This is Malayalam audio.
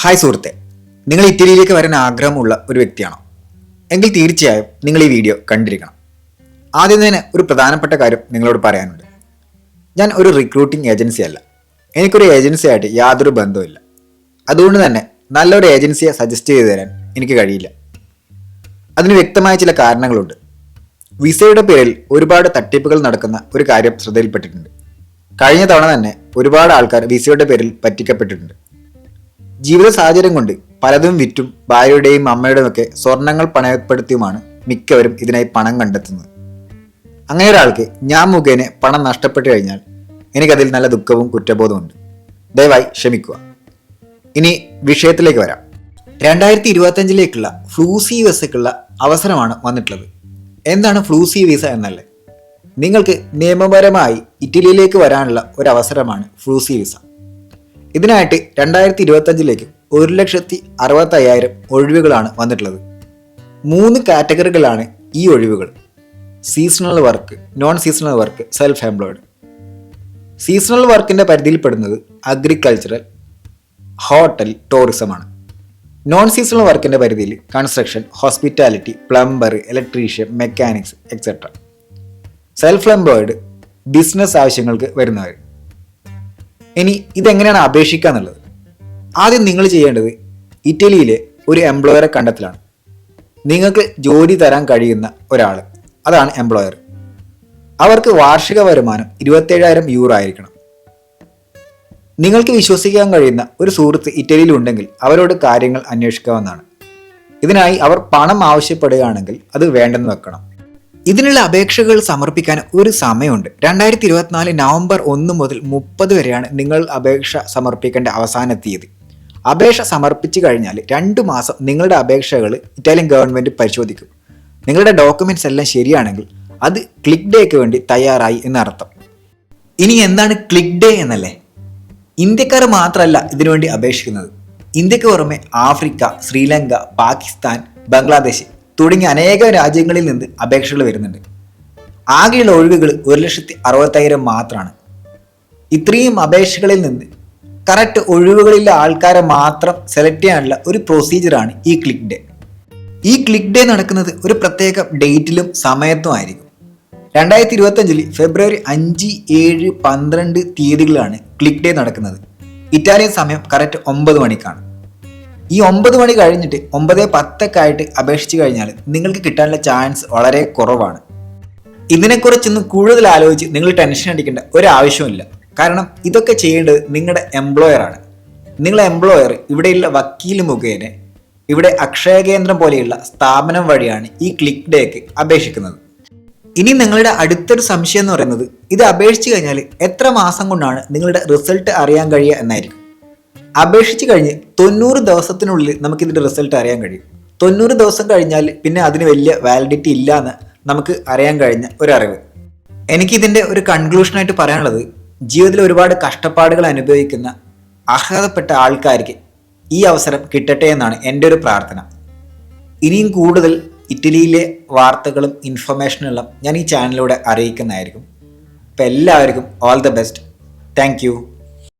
ഹായ് സുഹൃത്തെ നിങ്ങൾ ഇറ്റലിയിലേക്ക് വരാൻ ആഗ്രഹമുള്ള ഒരു വ്യക്തിയാണോ? എങ്കിൽ തീർച്ചയായും നിങ്ങൾ ഈ വീഡിയോ കണ്ടിരിക്കണം. ആദ്യം തന്നെ ഒരു പ്രധാനപ്പെട്ട കാര്യം നിങ്ങളോട് പറയാനുണ്ട്. ഞാൻ ഒരു റിക്രൂട്ടിംഗ് ഏജൻസി അല്ല. എനിക്കൊരു ഏജൻസിയായിട്ട് യാതൊരു ബന്ധവുമില്ല അതുകൊണ്ട് തന്നെ നല്ലൊരു ഏജൻസിയെ സജസ്റ്റ് ചെയ്തു തരാൻ എനിക്ക് കഴിയില്ല. അതിന് വ്യക്തമായ ചില കാരണങ്ങളുണ്ട്. വിസയുടെ പേരിൽ ഒരുപാട് തട്ടിപ്പുകൾ നടക്കുന്ന ഒരു കാര്യം ശ്രദ്ധയിൽപ്പെട്ടിട്ടുണ്ട്. കഴിഞ്ഞ തവണ തന്നെ ഒരുപാട് ആൾക്കാർ വിസയുടെ പേരിൽ പറ്റിക്കപ്പെട്ടിട്ടുണ്ട്. ജീവിത സാഹചര്യം കൊണ്ട് പലതും വിറ്റും ഭാര്യയുടെയും അമ്മയുടെയും ഒക്കെ സ്വർണങ്ങൾ പണയപ്പെടുത്തിയുമാണ് മിക്കവരും ഇതിനായി പണം കണ്ടെത്തുന്നത്. അങ്ങനെ ഒരാൾക്ക് ഞാൻ മുഖേന പണം നഷ്ടപ്പെട്ടു കഴിഞ്ഞാൽ എനിക്കതിൽ നല്ല ദുഃഖവും കുറ്റബോധമുണ്ട് ദയവായി ക്ഷമിക്കുക. ഇനി വിഷയത്തിലേക്ക് വരാം. രണ്ടായിരത്തി ഇരുപത്തഞ്ചിലേക്കുള്ള ഫ്ലൂസി വിസയ്ക്കുള്ള അവസരമാണ് വന്നിട്ടുള്ളത്. എന്താണ് ഫ്ലൂസി വിസ എന്നല്ലേ? നിങ്ങൾക്ക് നിയമപരമായി ഇറ്റലിയിലേക്ക് വരാനുള്ള ഒരു അവസരമാണ് ഫ്ലൂസി വിസ. ഇതിനായിട്ട് രണ്ടായിരത്തി ഇരുപത്തഞ്ചിലേക്ക് ഒരു ലക്ഷത്തി അറുപത്തയ്യായിരം ഒഴിവുകളാണ് വന്നിട്ടുള്ളത്. മൂന്ന് കാറ്റഗറികളാണ് ഈ ഒഴിവുകൾ. Seasonal work non seasonal work self employed seasonal വർക്കിന്റെ പരിധിയിൽപ്പെടുന്നത് അഗ്രികൾച്ചറൽ ഹോട്ടൽ ടൂറിസമാണ് നോൺ സീസണൽ വർക്കിന്റെ പരിധിയിൽ construction hospitality plumber electrician mechanics etcetera self employed business ആവശ്യങ്ങൾക്ക് വരുന്നവർ ഇനി ഇതെങ്ങനെയാണ് അപേക്ഷിക്കുക എന്നുള്ളത്? ആദ്യം നിങ്ങൾ ചെയ്യേണ്ടത് ഇറ്റലിയിലെ ഒരു എംപ്ലോയറെ കണ്ടെത്തലാണ്. നിങ്ങൾക്ക് ജോലി തരാൻ കഴിയുന്ന ഒരാൾ അതാണ് എംപ്ലോയർ അവർക്ക് വാർഷിക വരുമാനം ഇരുപത്തേഴായിരം യൂറോ ആയിരിക്കണം. നിങ്ങൾക്ക് വിശ്വസിക്കാൻ കഴിയുന്ന ഒരു സുഹൃത്ത് ഇറ്റലിയിൽ ഉണ്ടെങ്കിൽ അവരോട് കാര്യങ്ങൾ അന്വേഷിക്കാവുന്നതാണ്. ഇതിനായി അവർ പണം ആവശ്യപ്പെടുകയാണെങ്കിൽ അത് വേണ്ടെന്ന് വെക്കണം. ഇതിനുള്ള അപേക്ഷകൾ സമർപ്പിക്കാൻ ഒരു സമയമുണ്ട്. രണ്ടായിരത്തി ഇരുപത്തിനാല് നവംബർ ഒന്ന് മുതൽ മുപ്പത് വരെയാണ് നിങ്ങൾ അപേക്ഷ സമർപ്പിക്കേണ്ട അവസാന തീയതി. അപേക്ഷ സമർപ്പിച്ചു കഴിഞ്ഞാൽ രണ്ട് മാസം നിങ്ങളുടെ അപേക്ഷകൾ ഇറ്റാലിയൻ ഗവൺമെന്റ് പരിശോധിക്കും. നിങ്ങളുടെ ഡോക്യുമെന്റ്സ് എല്ലാം ശരിയാണെങ്കിൽ അത് ക്ലിക്ക് ഡേക്ക് വേണ്ടി തയ്യാറായി എന്നർത്ഥം. ഇനി എന്താണ് ക്ലിക്ക് ഡേ എന്നല്ലേ? ഇന്ത്യക്കാർ മാത്രമല്ല ഇതിനുവേണ്ടി അപേക്ഷിക്കുന്നത്. ഇന്ത്യയ്ക്ക് പുറമെ ആഫ്രിക്ക ശ്രീലങ്ക പാകിസ്ഥാൻ ബംഗ്ലാദേശ് തുടങ്ങിയ അനേകം രാജ്യങ്ങളിൽ നിന്ന് അപേക്ഷകൾ വരുന്നുണ്ട്. ആകെയുള്ള ഒഴിവുകൾ ഒരു ലക്ഷത്തി അറുപത്തയ്യായിരം മാത്രമാണ് ഇത്രയും അപേക്ഷകളിൽ നിന്ന് കറക്റ്റ് ഒഴിവുകളിലെ ആൾക്കാരെ മാത്രം സെലക്ട് ചെയ്യാനുള്ള ഒരു പ്രൊസീജിയറാണ് ഈ ക്ലിക്ക് ഡേ ഈ ക്ലിക്ക് ഡേ നടക്കുന്നത് ഒരു പ്രത്യേക ഡേറ്റിലും സമയത്തും ആയിരിക്കും. രണ്ടായിരത്തി ഇരുപത്തഞ്ചിൽ ഫെബ്രുവരി അഞ്ച് ഏഴ് പന്ത്രണ്ട് തീയതികളാണ് ക്ലിക്ക് ഡേ നടക്കുന്നത്. ഇറ്റാലിയൻ സമയം കറക്റ്റ് ഒമ്പത് മണിക്കാണ്. ഈ ഒമ്പത് മണി കഴിഞ്ഞിട്ട് ഒമ്പത് പത്തൊക്കെ ആയിട്ട് അപേക്ഷിച്ച് കഴിഞ്ഞാൽ നിങ്ങൾക്ക് കിട്ടാനുള്ള ചാൻസ് വളരെ കുറവാണ്. ഇതിനെക്കുറിച്ചൊന്നും കൂടുതൽ ആലോചിച്ച് നിങ്ങൾ ടെൻഷൻ അടിക്കേണ്ട ഒരാവശ്യമില്ല കാരണം ഇതൊക്കെ ചെയ്യേണ്ടത് നിങ്ങളുടെ എംപ്ലോയറാണ് നിങ്ങളുടെ എംപ്ലോയർ ഇവിടെയുള്ള വക്കീൽ മുഖേന ഇവിടെ അക്ഷയ കേന്ദ്രം പോലെയുള്ള സ്ഥാപനം വഴിയാണ് ഈ ക്ലിക്ക് ഡേക്ക് അപേക്ഷിക്കുന്നത്. ഇനി നിങ്ങളുടെ അടുത്തൊരു സംശയം എന്ന് പറയുന്നത് ഇത് അപേക്ഷിച്ച് കഴിഞ്ഞാൽ എത്ര മാസം കൊണ്ടാണ് നിങ്ങളുടെ റിസൾട്ട് അറിയാൻ കഴിയുക എന്നായിരിക്കും. അപേക്ഷിച്ച് കഴിഞ്ഞ് തൊണ്ണൂറ് ദിവസത്തിനുള്ളിൽ നമുക്ക് ഇതിന്റെ റിസൾട്ട് അറിയാൻ കഴിയും. തൊണ്ണൂറ് ദിവസം കഴിഞ്ഞാൽ പിന്നെ അതിന് വലിയ വാലിഡിറ്റി ഇല്ല എന്ന് നമുക്ക് അറിയാൻ കഴിഞ്ഞ ഒരറിവ്. എനിക്കിതിന്റെ ഒരു കൺക്ലൂഷനായിട്ട് പറയാനുള്ളത് ജീവിതത്തിൽ ഒരുപാട് കഷ്ടപ്പാടുകൾ അനുഭവിക്കുന്ന അർഹതപ്പെട്ട ആൾക്കാർക്ക് ഈ അവസരം കിട്ടട്ടെ എന്നാണ് എന്റെ ഒരു പ്രാർത്ഥന. ഇനിയും കൂടുതൽ ഇറ്റലിയിലെ വാർത്തകളും ഇൻഫർമേഷനുകളും ഞാൻ ഈ ചാനലിലൂടെ അറിയിക്കുന്നതായിരിക്കും. അപ്പം എല്ലാവർക്കും ഓൾ ദ ബെസ്റ്റ് താങ്ക്